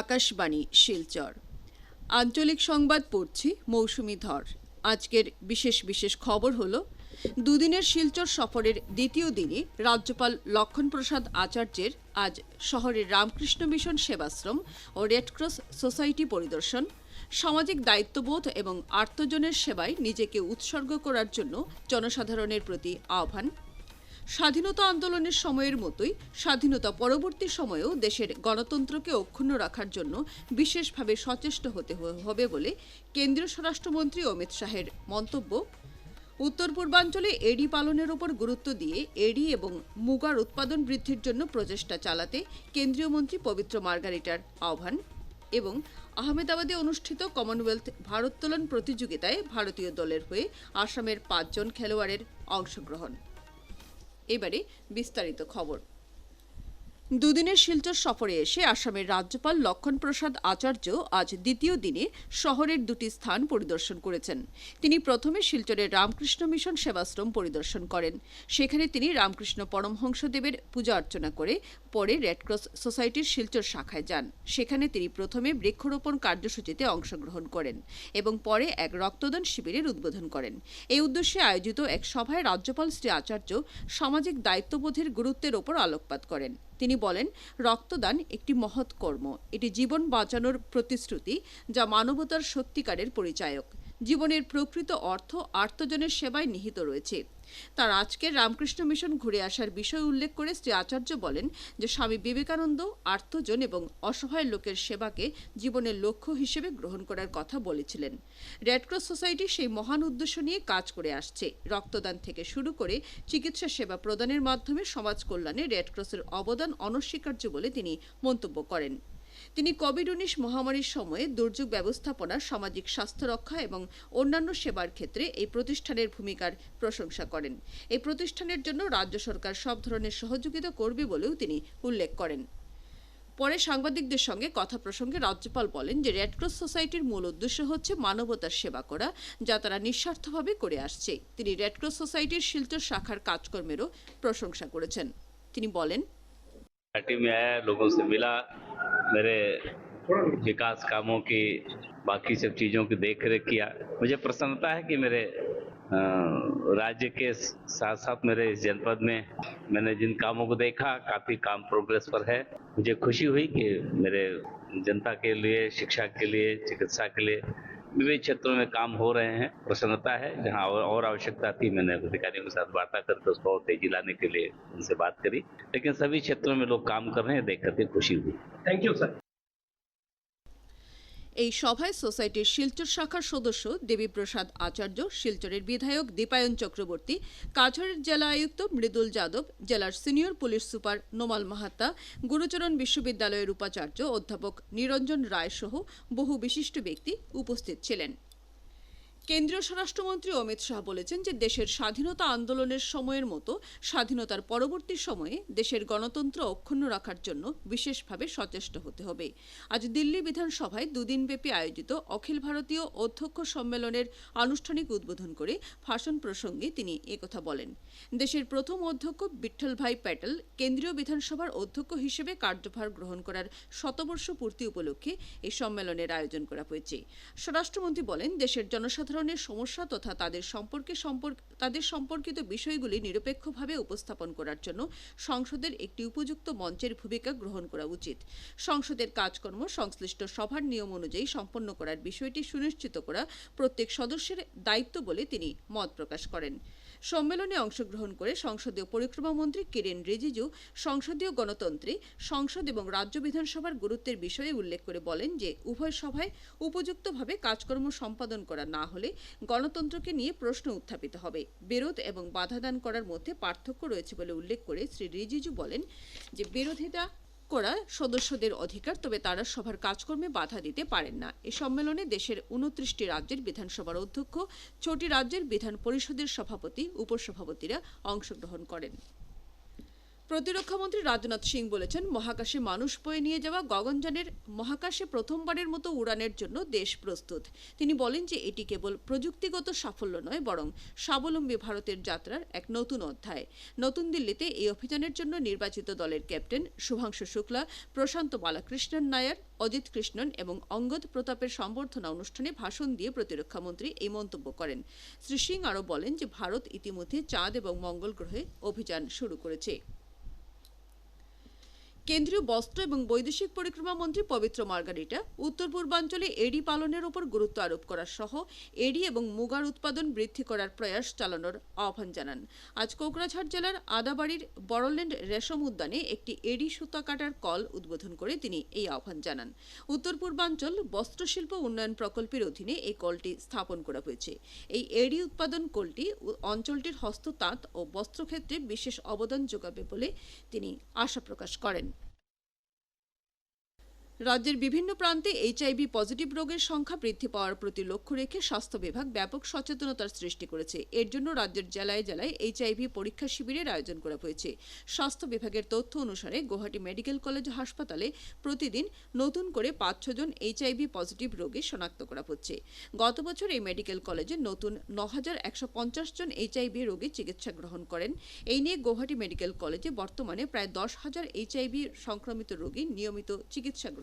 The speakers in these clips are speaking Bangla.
আকাশবাণী, শিলচর। আঞ্চলিক সংবাদ পড়ছি মৌসুমি ধর। আজকের বিশেষ বিশেষ খবর হলো, দুদিনের শিলচর সফরের দ্বিতীয় দিনে রাজ্যপাল লক্ষণপ্রসাদ আচার্যের আজ শহরের রামকৃষ্ণ মিশন সেবাশ্রম ও রেডক্রস সোসাইটি পরিদর্শন। সামাজিক দায়িত্ববোধ এবং আর্তজনের সেবায় নিজেকে উৎসর্গ করার জন্য জনসাধারণের প্রতি আহ্বান। স্বাধীনতা আন্দোলনের সময়ের মতোই স্বাধীনতা পরবর্তী সময়েও দেশের গণতন্ত্রকে অক্ষুণ্ণ রাখার জন্য বিশেষভাবে সচেষ্ট হতে হবে বলে কেন্দ্রীয় স্বরাষ্ট্রমন্ত্রী অমিত শাহের মন্তব্য। উত্তর পূর্বাঞ্চলে এডি পালনের ওপর গুরুত্ব দিয়ে এডি এবং মুগার উৎপাদন বৃদ্ধির জন্য প্রচেষ্টা চালাতে কেন্দ্রীয় মন্ত্রী পবিত্র মার্গারিটার আহ্বান এবং আহমেদাবাদে অনুষ্ঠিত কমনওয়েলথ ভারোত্তোলন প্রতিযোগিতায় ভারতীয় দলের হয়ে আসামের পাঁচজন খেলোয়াড়ের অংশগ্রহণ। এবারে বিস্তারিত খবর। দুদিনের শিলচর সফরে এসে আসামের রাজ্যপাল লক্ষণ প্রসাদ আচার্য আজ দ্বিতীয় দিনে শহরের দুটি স্থান পরিদর্শন করেছেন। তিনি প্রথমে শিলচরের রামকৃষ্ণ মিশন সেবাশ্রম পরিদর্শন করেন। সেখানে তিনি রামকৃষ্ণ পরমহংসদেবের পূজা অর্চনা করে পরে রেডক্রস সোসাইটির শিলচর শাখায় যান। সেখানে তিনি প্রথমে বৃক্ষরোপণ কার্যসূচিতে অংশগ্রহণ করেন এবং পরে এক রক্তদান শিবিরের উদ্বোধন করেন। এই উদ্দেশ্যে আয়োজিত এক সভায় রাজ্যপাল শ্রী আচার্য সামাজিক দায়িত্ববোধের গুরুত্বের ওপর আলোকপাত করেন। তিনি বলেন, রক্তদান একটি মহৎ কর্ম। এটি জীবন বাঁচানোর প্রতিশ্রুতি যা মানবতার সত্যিকারের পরিচায়ক। জীবনের প্রকৃত অর্থ আর্তজনের সেবায় নিহিত রয়েছে। তার আজকের রামকৃষ্ণ মিশন ঘুরে আসার বিষয় উল্লেখ করে শ্রী আচার্য বলেন যে স্বামী বিবেকানন্দ আর্থজন এবং অসহায় লোকের সেবাকে জীবনের লক্ষ্য হিসেবে গ্রহণ করার কথা বলেছিলেন। রেডক্রস সোসাইটি সেই মহান উদ্দেশ্য নিয়ে কাজ করে আসছে। রক্তদান থেকে শুরু করে চিকিৎসা সেবা প্রদানের মাধ্যমে সমাজ কল্যাণে রেডক্রসের অবদান অনস্বীকার্য বলে তিনি মন্তব্য করেন। তিনি কোভিড উনিশ মহামারীর সময়ে দুর্যোগ ব্যবস্থাপনা, সামাজিক স্বাস্থ্য রক্ষা এবং অন্যান্য সেবার ক্ষেত্রে এই প্রতিষ্ঠানের ভূমিকার প্রশংসা করেন। এই প্রতিষ্ঠানের জন্য রাজ্য সরকার সব ধরনের সহযোগিতা করবে বলেও তিনি উল্লেখ করেন। পরে সাংবাদিকদের সঙ্গে কথা প্রসঙ্গে রাজ্যপাল বলেন যে রেডক্রস সোসাইটির মূল উদ্দেশ্য হচ্ছে মানবতার সেবা করা, যা তারা নিঃস্বার্থভাবে করে আসছে। তিনি রেডক্রস সোসাইটির শিলচর শাখার কাজকর্মেরও প্রশংসা করেছেন। তিনি বলেন मेरे विकास कामों की, बाकी सब चीज़ों की देख रेख किया। मुझे प्रसन्नता है कि मेरे राज्य के साथ साथ मेरे इस जनपद में मैंने जिन कामों को देखा, काफ़ी काम प्रोग्रेस पर है। मुझे खुशी हुई कि मेरे जनता के लिए, शिक्षा के लिए, चिकित्सा के लिए विभिन्न क्षेत्रों में काम हो रहे हैं प्रसन्नता है जहाँ और, और आवश्यकता थी मैंने अधिकारियों के साथ वार्ता करके उसको और तेज़ी लाने के लिए उनसे बात करी। लेकिन सभी क्षेत्रों में लोग काम कर रहे हैं देख करके खुशी हुई। थैंक यू सर এই সভায় সোসাইটির শিলচর শাখার সদস্য দেবীপ্রসাদ আচার্য, শিলচরের বিধায়ক দীপায়ন চক্রবর্তী, কাছাড়ের জেলা আয়ুক্ত মৃদুল যাদব, জেলার senior police super Nomal Mahatta, Gurucharan বিশ্ববিদ্যালয়ের উপাচার্য অধ্যাপক নিরঞ্জন রায় সহ বহু বিশিষ্ট ব্যক্তি উপস্থিত ছিলেন। কেন্দ্রীয় স্বরাষ্ট্রমন্ত্রী অমিত শাহ বলেছেন যে দেশের স্বাধীনতা আন্দোলনের সময়ের মতো স্বাধীনতার পরবর্তী সময়ে দেশের গণতন্ত্র অক্ষুণ্ণ রাখার জন্য বিশেষভাবে সচেষ্ট হতে হবে। আজ দিল্লি বিধানসভায় দুদিনব্যাপী আয়োজিত অখিল ভারতীয় অধ্যক্ষ সম্মেলনের আনুষ্ঠানিক উদ্বোধন করে ভাষণ প্রসঙ্গে তিনি একথা বলেন। দেশের প্রথম অধ্যক্ষ বিঠ্ঠলভাই প্যাটেল কেন্দ্রীয় বিধানসভার অধ্যক্ষ হিসেবে কার্যভার গ্রহণ করার শতবর্ষ পূর্তি উপলক্ষে এই সম্মেলনের আয়োজন করা হয়েছে। স্বরাষ্ট্রমন্ত্রী বলেন, দেশের জনসাধারণের সমস্যা তথা তাদের সম্পর্কে সম্পর্ক তাদের সম্পর্কিত বিষয়গুলি নিরপেক্ষভাবে উপস্থাপন করার জন্য সংসদের একটি উপযুক্ত মঞ্চের ভূমিকা গ্রহণ করা উচিত। সংসদের কাজকর্ম সংশ্লিষ্ট সভার নিয়ম অনুযায়ী সম্পন্ন করার বিষয়টি সুনিশ্চিত করা প্রত্যেক সদস্যের দায়িত্ব বলে তিনি মত প্রকাশ করেন। সম্মেলনে অংশগ্রহণ করে সংসদীয় পরিক্রমা মন্ত্রী কিরেন রিজিজু, সংসদীয় গণতন্ত্রে, সংসদ এবং রাজ্য বিধানসভার গুরুত্বের বিষয়ে উল্লেখ করে বলেন যে উভয় সভায় উপযুক্তভাবে কাজকর্ম সম্পাদন করা না হলে গণতন্ত্রকে নিয়ে প্রশ্ন উত্থাপিত হবে। বিরোধ এবং বাধাদান করার মধ্যে পার্থক্য রয়েছে বলে উল্লেখ করে শ্রী রিজিজু বলেন যে বিরোধিতা করা সদস্যদের অধিকার, তবে তারা সভার কাজকর্মে বাধা দিতে পারেন না। এ সম্মেলনে দেশের উনত্রিশটি রাজ্যের বিধানসভার অধ্যক্ষ, ছটি রাজ্যের বিধান পরিষদের সভাপতি, উপসভাপতিরা অংশগ্রহণ করেন। প্রতিরক্ষামন্ত্রী রাজনাথ সিং বলেছেন, মহাকাশে মানুষ বয়ে নিয়ে যাওয়া গগনযানের মহাকাশে প্রথমবারের মতো উড়ানের জন্য দেশ প্রস্তুত। তিনি বলেন যে এটি কেবল প্রযুক্তিগত সাফল্য নয়, বরং স্বাবলম্বী ভারতের যাত্রার এক নতুন অধ্যায়। নতুন দিল্লিতে এই অভিযানের জন্য নির্বাচিত দলের ক্যাপ্টেন শুভাংশু শুক্লা, প্রশান্ত বালাকৃষ্ণন নায়ার, অজিত কৃষ্ণন এবং অঙ্গদ প্রতাপের সম্বর্ধনা অনুষ্ঠানে ভাষণ দিয়ে প্রতিরক্ষামন্ত্রী এই মন্তব্য করেন। শ্রী সিং আরও বলেন যে ভারত ইতিমধ্যে চাঁদ এবং মঙ্গল গ্রহে অভিযান শুরু করেছে। কেন্দ্রীয় বস্ত্র এবং বৈদেশিক পরিক্রমা মন্ত্রী পবিত্র মার্গারিটা উত্তর পূর্বাঞ্চলে এডি পালনের উপর গুরুত্ব আরোপ করা সহ এডি এবং মুগার উৎপাদন বৃদ্ধি করার প্রয়াস চালানোর আহ্বান জানান। আজ কোকরাঝাড় জেলার আদাবাড়ির বড়ল্যান্ড রেশম উদ্যানে একটি এডি সুতা কাটার কল উদ্বোধন করে তিনি এই আহ্বান জানান। উত্তর পূর্বাঞ্চল বস্ত্রশিল্প উন্নয়ন প্রকল্পের অধীনে এই কলটি স্থাপন করা হয়েছে। এই এডি উৎপাদন কলটি অঞ্চলটির হস্ততাঁত ও বস্ত্রক্ষেত্রে বিশেষ অবদান যোগাবে বলে তিনি আশা প্রকাশ করেন। রাজ্যের বিভিন্ন প্রান্তে এইচআইভি পজিটিভ রোগের সংখ্যা বৃদ্ধি পাওয়ার প্রতি লক্ষ্য রেখে স্বাস্থ্য বিভাগ ব্যাপক সচেতনতার সৃষ্টি করেছে। এর জন্য রাজ্যের জেলায় জেলায় এইচআইভি পরীক্ষা শিবিরের আয়োজন করা হয়েছে। স্বাস্থ্য বিভাগের তথ্য অনুসারে গুয়াহাটি মেডিকেল কলেজ হাসপাতালে প্রতিদিন নতুন করে পাঁচ ছজন এইচআইভি পজিটিভ রোগী শনাক্ত করা হচ্ছে। গত বছর এই মেডিকেল কলেজে নতুন ন হাজার একশো পঞ্চাশ জন এইচআইভি রোগী চিকিৎসা গ্রহণ করেন। এই নিয়ে গুয়াহাটি মেডিকেল কলেজে বর্তমানে প্রায় দশ হাজার এইচআইভি সংক্রমিত রোগী নিয়মিত চিকিৎসা গ্রহণ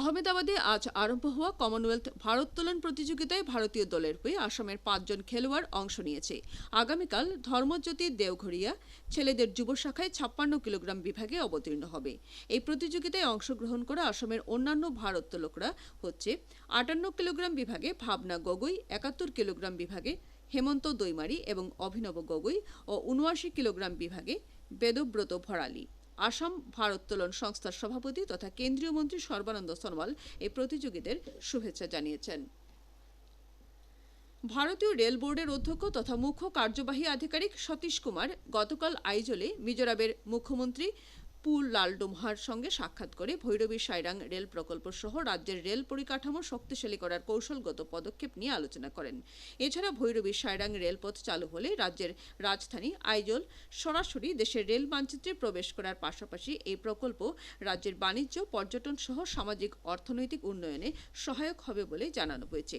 আহমেদাবাদে আজ আরম্ভ হওয়া কমনওয়েলথ ভারোত্তোলন প্রতিযোগিতায় ভারতীয় দলের হয়ে আসামের পাঁচজন খেলোয়াড় অংশ নিয়েছে। আগামীকাল ধর্মজ্যোতি দেওঘরিয়া ছেলেদের যুব শাখায় ছাপ্পান্ন কিলোগ্রাম বিভাগে অবতীর্ণ হবে। এই প্রতিযোগিতায় অংশগ্রহণ করা আসামের অন্যান্য ভারোত্তোলকরা হচ্ছে আটান্ন কিলোগ্রাম বিভাগে ভাবনা গগৈ, একাত্তর কিলোগ্রাম বিভাগে হেমন্ত দৈমারি এবং অভিনব গগৈ ও উনআশি কিলোগ্রাম বিভাগে বেদব্রত ভরালি। আসাম ভারোত্তোলন সংস্থার সভাপতি তথা কেন্দ্রীয় মন্ত্রী সর্বানন্দ সোনোয়াল এই প্রতিযোগীদের শুভেচ্ছা জানিয়েছেন। ভারতীয় রেল বোর্ডের অধ্যক্ষ তথা মুখ্য কার্যবাহী আধিকারিক সতীশ কুমার গতকাল আইজলে মিজোরামের মুখ্যমন্ত্রী পুল লালডোমহার সঙ্গে সাক্ষাৎ করে ভৈরবী সাইরাং রেল প্রকল্প সহ রাজ্যের রেল পরিকাঠামো শক্তিশালী করার কৌশলগত পদক্ষেপ নিয়ে আলোচনা করেন। এছাড়া ভৈরবী সাইরাং রেলপথ চালু হলে রাজ্যের রাজধানী আইজল সরাসরি দেশের রেল মানচিত্রে প্রবেশ করার পাশাপাশি এই প্রকল্প রাজ্যের বাণিজ্য, পর্যটন সহ সামাজিক অর্থনৈতিক উন্নয়নে সহায়ক হবে বলে জানানো হয়েছে।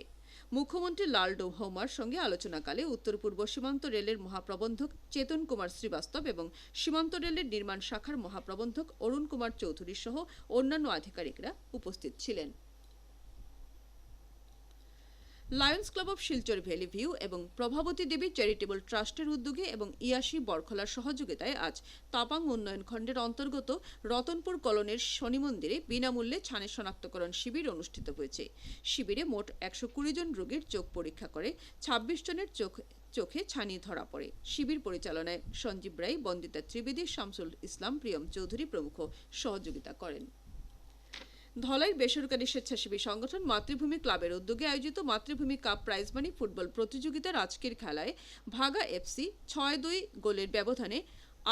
মুখ্যমন্ত্রী লাল ডোহমার সঙ্গে আলোচনাকালে উত্তর পূর্ব সীমান্ত রেলের মহাপ্রবন্ধক চেতন কুমার শ্রীবাস্তব এবং সীমান্ত রেলের নির্মাণ শাখার মহাপ্রবন্ধক অরুণ কুমার চৌধুরী সহ অন্যান্য আধিকারিকরা উপস্থিত ছিলেন। Lions Club of Silchar Valley View এবং প্রভাবতী দেবী চ্যারিটেবল ট্রাস্টের উদ্যোগে এবং ইয়াসি বরখলার সহযোগিতায় আজ তাপাং উন্নয়ন খণ্ডের অন্তর্গত রতনপুর কলোনের শনি মন্দিরে বিনামূল্যে ছানে শনাক্তকরণ শিবির অনুষ্ঠিত হয়েছে। শিবিরে মোট একশো কুড়ি জন রোগীর চোখ পরীক্ষা করে, ছাব্বিশ জনের চোখ, চোখে ছানি ধরা পড়ে। শিবির পরিচালনায় সঞ্জীব রায়, বন্দিতা ত্রিবেদী, শামসুল ইসলাম, প্রিয়ম চৌধুরী প্রমুখ সহযোগিতা করেন। ধলাইয়ের বেসরকারি স্বেচ্ছাসেবী সংগঠন মাতৃভূমি ক্লাবের উদ্যোগে আয়োজিত মাতৃভূমি কাপ প্রাইজ মানি ফুটবল প্রতিযোগিতার আজকের খেলায় ভাগা এফসি ছয় দুই গোলের ব্যবধানে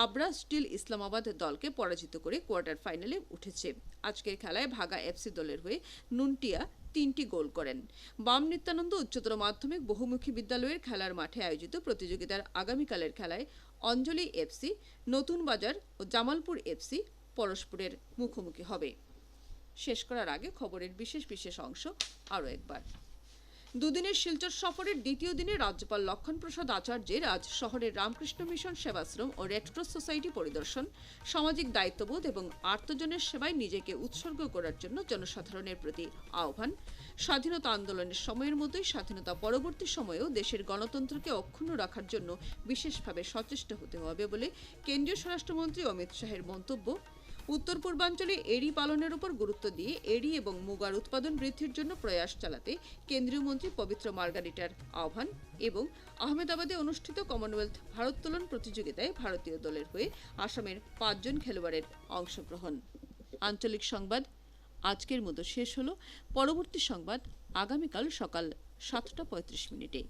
আবরা স্টিল ইসলামাবাদ দলকে পরাজিত করে কোয়ার্টার ফাইনালে উঠেছে। আজকের খেলায় ভাগা এফসি দলের হয়ে নুনটিয়া তিনটি গোল করেন। বাম নিত্যানন্দ উচ্চতর মাধ্যমিক বহুমুখী বিদ্যালয়ের খেলার মাঠে আয়োজিত প্রতিযোগিতার আগামীকালের খেলায় অঞ্জলি এফসি নতুন বাজার ও জামালপুর এফসি পরস্পরের মুখোমুখি হবে। শেষ করার আগে খবরের বিশেষ বিশেষ অংশ আরও একবার। দুদিনের শিলচর সফরের দ্বিতীয় দিনে রাজ্যপাল লক্ষণ প্রসাদ আচার্যের আজ শহরের রামকৃষ্ণ মিশন সেবাশ্রম ও রেডক্রস সোসাইটি পরিদর্শন। সামাজিক দায়িত্ববোধ এবং আর্তজনের সেবায় নিজেকে উৎসর্গ করার জন্য জনসাধারণের প্রতি আহ্বান। স্বাধীনতা আন্দোলনের সময়ের মতোই স্বাধীনতা পরবর্তী সময়েও দেশের গণতন্ত্রকে অক্ষুণ্ণ রাখার জন্য বিশেষভাবে সচেষ্ট হতে হবে বলে কেন্দ্রীয় স্বরাষ্ট্রমন্ত্রী অমিত শাহের মন্তব্য। উত্তর পূর্বাঞ্চলে এড়ি পালনের উপর গুরুত্ব দিয়ে এড়ি এবং মুগার উৎপাদন বৃদ্ধির জন্য প্রয়াস চালাতে কেন্দ্রীয় মন্ত্রী পবিত্র মার্গারিটার আহ্বান এবং আহমেদাবাদে অনুষ্ঠিত কমনওয়েলথ ভারোত্তোলন প্রতিযোগিতায় ভারতীয় দলের হয়ে আসামের পাঁচজন খেলোয়াড়ের অংশগ্রহণ। আঞ্চলিক সংবাদ, আজকের মতো শেষ হলো। পরবর্তী সংবাদ আগামীকাল সকাল সাতটা পঁয়ত্রিশ মিনিটে।